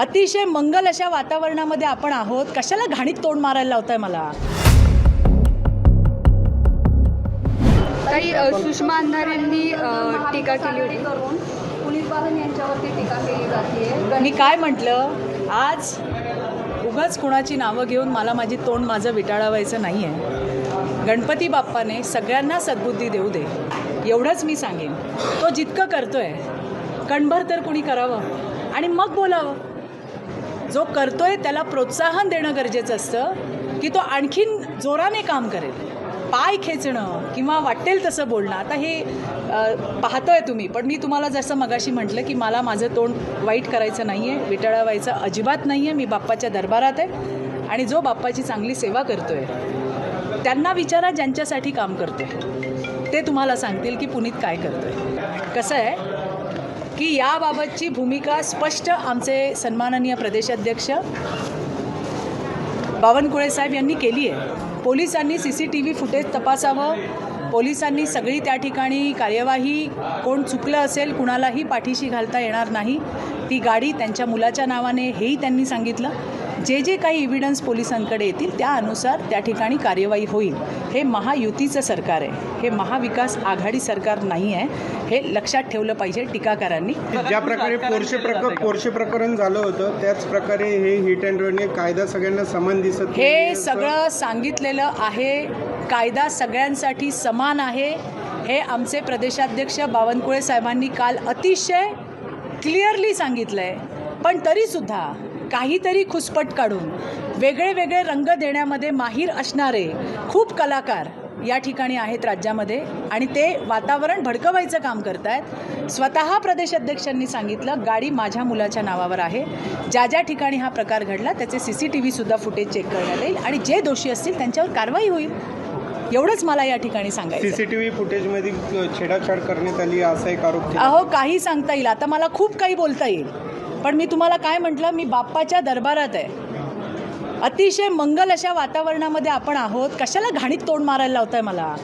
अतिशय मंगल अशा वातावरणामध्ये आपण आहोत. कशाला घाणीत तोंड मारायला लावताय मला? काही सुषमा अंधारेंनी टीका केली होती. पोलीस बालन यांच्यावरती टीका केली जाते मी काय म्हटलं? आज उगाच कुणाची नावं घेऊन मला माझी तोंड माझं विटाळावायचं नाही आहे गणपती बाप्पाने सगळ्यांना सद्बुद्धी देऊ दे. एवढंच मी सांगेन. तो जितकं करतोय कणभर तर कुणी करावं? आणि मग बोलावं? जो करतोय त्याला प्रोत्साहन देणं गरजेचं असतं की तो आणखीन जोराने काम करेल. पाय खेचणं किंवा वाटेल तसं बोलणं. आता हे पाहतोय तुम्ही पण मी तुम्हाला जसं मगाशी म्हटलं की मला माझं तोंड वाईट करायचं नाही आहे विटाळवायचं अजिबात नाही आहे मी बाप्पाच्या दरबारात आहे आणि जो बाप्पाची चांगली सेवा करतोय त्यांना विचारा ज्यांच्यासाठी काम करतोय. ते तुम्हाला सांगतील की पुनीत काय करतोय. कसं आहे? की याबाबतची भूमिका स्पष्ट आमचे सन्माननीय प्रदेशाध्यक्ष बावनकुळे साहेब यांनी केली आहे. पोलिसांनी C C T V footage तपासावं. पोलिसांनी सगळी त्या ठिकाणी कार्यवाही. कोण चुकलं असेल कुणालाही पाठीशी घालता येणार नाही. ती गाडी त्यांच्या मुलाच्या नावाने हेही त्यांनी सांगितलं. जे जे काही एव्हिडन्स पोलिसांकडे येतील त्यानुसार त्या ठिकाणी कार्यवाही होईल. हे महायुतीचं सरकार आहे. हे महाविकास आघाडी सरकार नाही आहे. हे लक्षात ठेवलं पाहिजे टीकाकारांनी. ज्या प्रकारे पोरशे प्रकरण पोरशे प्रकरण झालं होतं त्याच प्रकारे हे हिट अँड रन कायदा सगळ्यांना समान दिसत हे सगळं सांगितलेलं आहे. कायदा सगळ्यांसाठी समान आहे. हे आमचे प्रदेशाध्यक्ष बावनकुळे साहेबांनी काल अतिशय क्लिअरली सांगितलं आहे पण तरीसुद्धा काहीतरी खुसपट काढून वेगळे वेगळे रंग देण्यामध्ये माहीर असणारे खूप कलाकार या ठिकाणी आहेत राज्यामध्ये आणि ते वातावरण भडकवायचं काम करत आहेत स्वतः प्रदेशाध्यक्षांनी सांगितलं गाडी माझ्या मुलाच्या नावावर आहे. ज्या ज्या ठिकाणी हा प्रकार घडला त्याचे सी सी टी व्हीसुद्धा फुटेज चेक करण्यात येईल आणि जे दोषी असतील त्यांच्यावर कारवाई होईल. एवढंच मला या ठिकाणी सांगायचं. सीसीटीव्ही फुटेजमध्ये छेडाछाड करण्यात आली असा एक आरोप. अहो काही सांगता येईल. आता मला खूप काही बोलता येईल. पण मी तुम्हाला काय म्हटलं मी बाप्पाच्या दरबारात आहे. अतिशय मंगल अशा वातावरणामध्ये आपण आहोत. कशाला घाणीत तोंड मारायला लावताय मला?